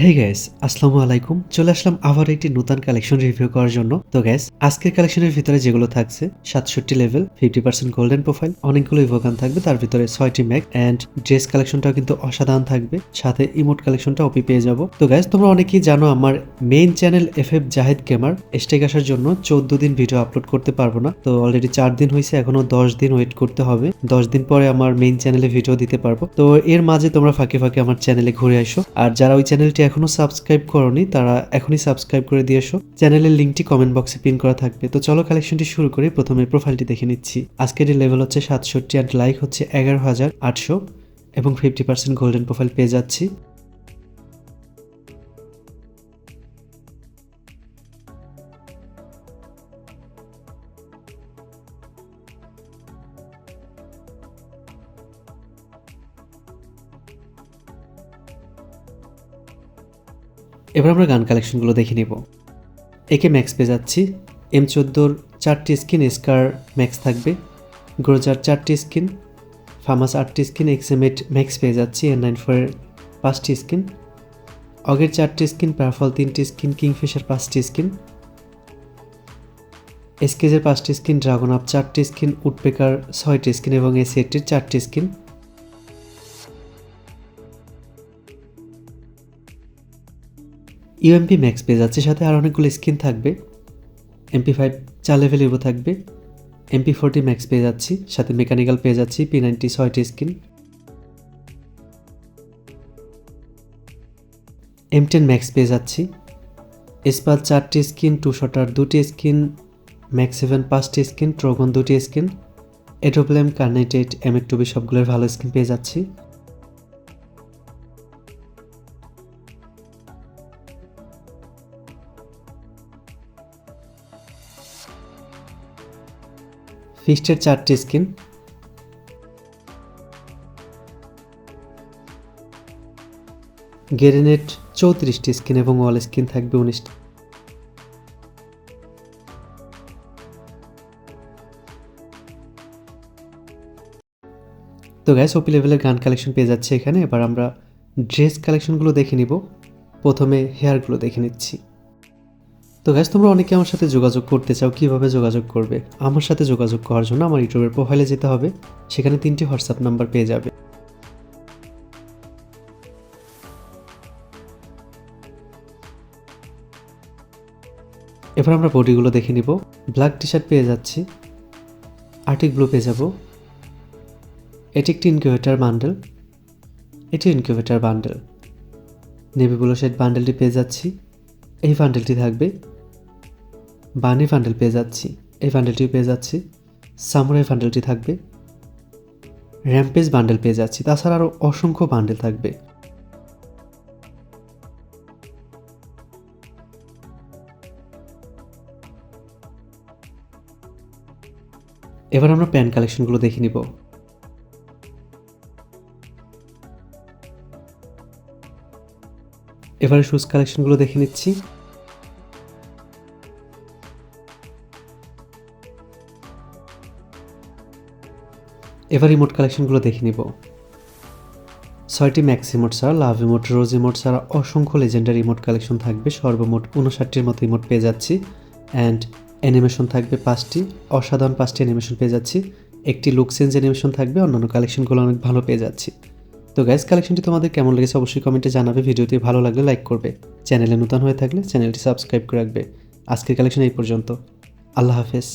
হে gas আসসালামু আলাইকুম। চলে আসলাম আবার একটি নতুন কালেকশন রিভিউ করার জন্য। তো গ্যাস আজকের কালেকশনের ভিতরে যেগুলো থাকছে, সাতষট্টি level fifty percent golden profile অনেকগুলো ইভোগান থাকবে, তার ভিতরে ছয়টি ম্যাক অ্যান্ড ড্রেস কালেকশনটাও কিন্তু অসাধারণ থাকবে। সাথে ইমোট কালেকশনটা অপি পেয়ে যাব। তো গ্যাস তোমরা অনেকেই জানো আমার main channel F F Zahed gamer stake আসার জন্য চোদ্দ দিন ভিডিও আপলোড করতে পারব না। তো অলরেডি চার দিন হয়েছে, এখনও দশ দিন ওয়েট করতে হবে। দশ দিন পরে আমার মেইন চ্যানেলে ভিডিও দিতে পারব। তো এর মাঝে তোমরা ফাঁকে ফাঁকে আমার চ্যানেলে ঘুরে আসো। আর যারা ওই চ্যানেলটি এখনও সাবস্ক্রাইব করনি, তারা এখনই সাবস্ক্রাইব করে দিয়ে এসো। চ্যানেলের লিঙ্কটি কমেন্ট বক্সে পিন করা থাকবে। তো চলো কালেকশনটি শুরু করি, প্রথমে প্রোফাইলটি দেখে নিচ্ছি। আজকের লেভেল হচ্ছে সাতষট্টি অ্যান্ড লাইক হচ্ছে এগারো হাজার আটশো এবং ফিফটি পার্সেন্ট গোল্ডেন প্রোফাইল পেয়ে যাচ্ছি। এবার আমরা গান কালেকশনগুলো দেখে নিব। একে ম্যাক্স পেয়ে যাচ্ছি। এম চোদ্দোর চারটি স্কিন স্কার ম্যাক্স থাকবে। গ্রোজার চারটি স্কিন ফামাস আটটি স্কিন এক্সএমএট ম্যাক্স পেয়ে যাচ্ছি। এন নাইন ফোরের পাঁচটি স্কিন অগের চারটি স্কিন প্যারাফল তিনটি স্কিন কিংফিশার পাঁচটি স্কিন এসকেজের পাঁচটি স্কিন ড্রাগন আপ চারটি স্কিন উডপেকার ছয়টি স্কিন এবং এসিএটির চারটি স্কিন ইউএমপি ম্যাক্স পেয়ে যাচ্ছে, সাথে আর অনেকগুলো স্কিন থাকবে। এমপি ফাইভ চার লেভেল থাকবে। এমপি ফোরটি ম্যাক্স পেয়ে যাচ্ছি, সাথে মেকানিক্যাল পেয়ে যাচ্ছি পি নাইনটি ছয়টি স্কিন এম টেন ম্যাক্স পেয়ে যাচ্ছি। এসপাল চারটি স্কিন টু শটার দুটি স্কিন ম্যাক্স সেভেন পাঁচটি স্কিন ট্রোগন দুটি স্কিন এডোপ্লেম কার্নেটেড এম এর টুবি সবগুলোর ভালো স্কিন পেয়ে যাচ্ছি। ফিস্টের চারটি স্কিন। গেরেনেট চৌত্রিশটি স্কিন এবং ওয়াল স্কিন থাকবে উনিশটি তো গ্যাস ওপি লেভেলের গান কালেকশন পেয়ে যাচ্ছে এখানে। এবার আমরা ড্রেস কালেকশনগুলো দেখে নিব। প্রথমে হেয়ারগুলো দেখে নিচ্ছি। তো গ্যাস তোমরা অনেকে আমার সাথে যোগাযোগ করতে চাও, কীভাবে যোগাযোগ করবে? আমার সাথে যোগাযোগ করার জন্য আমার ইউটিউবের প্রোফাইলে যেতে হবে, সেখানে তিনটি হোয়াটসঅ্যাপ নাম্বার পেয়ে যাবে। এবার আমরা বডিগুলো দেখে নিব। ব্ল্যাক টি শার্ট পেয়ে যাচ্ছি আর্টিক ব্লু পেয়ে যাব। এটি একটি ইনকিউবেটার বান্ডেল এটি incubator bundle navy blue shade বান্ডেলটি পেয়ে যাচ্ছি, এই বান্ডেলটি থাকবে বানি বান্ডেল পেয়ে যাচ্ছি। এই বান্ডেলটিও পেয়ে যাচ্ছি। সামুরাই বান্ডেলটি থাকবে। র্যাম্পেজ বান্ডেল পেয়ে যাচ্ছি। তাছাড়া আরও অসংখ্য বান্ডেল থাকবে। এবার আমরা প্যান কালেকশনগুলো দেখে নিব। এবারে শুজ কালেকশনগুলো দেখে নিচ্ছি। এবার রিমোট কালেকশনগুলো দেখে নিব। ছয়টি ম্যাক্স ইমোট ছাড়া লাভ ইমোট রোজ ইমোট ছাড়া অসংখ্য লেজেন্ডারি ইমোট কালেকশন থাকবে। সর্বমোট উনষাটটির মতো ইমোট পেয়ে যাচ্ছি। অ্যান্ড অ্যানিমেশন থাকবে পাঁচটি। অসাধারণ পাঁচটি অ্যানিমেশন পেয়ে যাচ্ছি। একটি লুক চেঞ্জ অ্যানিমেশন থাকবে। অন্যান্য কালেকশনগুলো অনেক ভালো পেয়ে যাচ্ছি। তো গ্যাস কালেকশনটি তোমাদের কেমন লেগেছে অবশ্যই কমেন্টে জানাবে। ভিডিওটি ভালো লাগলে লাইক করবে। চ্যানেলে নতুন হয়ে থাকলে চ্যানেলটি সাবস্ক্রাইব করে রাখবে। আজকের কালেকশন এই পর্যন্ত। আল্লাহ হাফেজ।